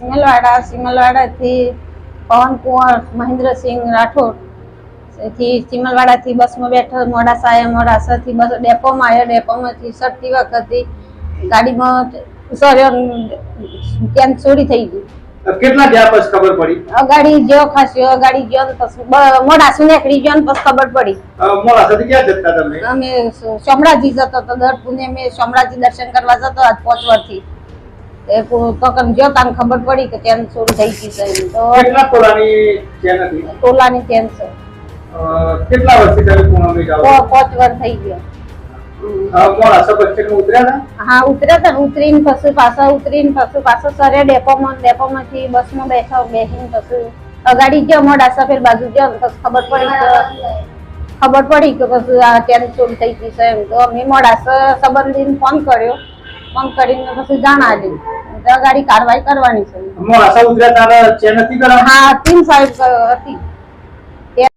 સિમલવાડા સિમલવાડાથી પવનકુંવર મહેન્દ્રસિંહ રાઠોડ. થી સિમલવાડાથી બસમાં બેઠો મોડાસા મોડાસાથી બસ ડેપોમાં આવ્યો. ડેપોમાંથી સરતી વખતે ગાડીમાં સોર્યો કેમ ચોરી થઈ ગઈ. કેટલા ગયા પછી ખબર પડી? અગાડી જો ખાસ્યો અગાડી ગયો ને પછી મોડાસું નીકળી ગયો ને પછી ખબર પડી. મોડાસાથી ક્યાં જતા તમે? અમે શામળાજી જતો હતો દર પુણે મેં શામળાજી દર્શન કરવા જતો આજ પાંચ વર્ષથી એ પુ- જો તાને ખબર પડી કે ચેન ચોરી થઈ ગઈ છે. તો કેટલા તોલાની ચેન હતી? તોલાની ચેન છે. કેટલા વર્ષથી તમે પૂનમે જાઓ? પાંચ વર્ષ થઈ ગયો. હા ઉતર્યા હતા? ઉતરીને પછી પાછા ઉતરીને પછી પાછો સરે ડેપોમાં ડેપોમાંથી બસમાં બેઠા બેસીને પછી અગાડી ગયો મોડાસા ફેર બાજુ ગયો પછી ખબર પડી કે ખબર પડી કે પછી આ ચેન ચોરી થઈ ગઈ છે એમ. તો અમે મોડાસા સંબંધીને ફોન કર્યો. ફોન કરીને પછી જાણ આવી તો ગાડી કાર્યવાહી કરવાની છે. મોડાસા ઉતર્યા હતી કરાવવાની? હા તીન સાહેબ હતી.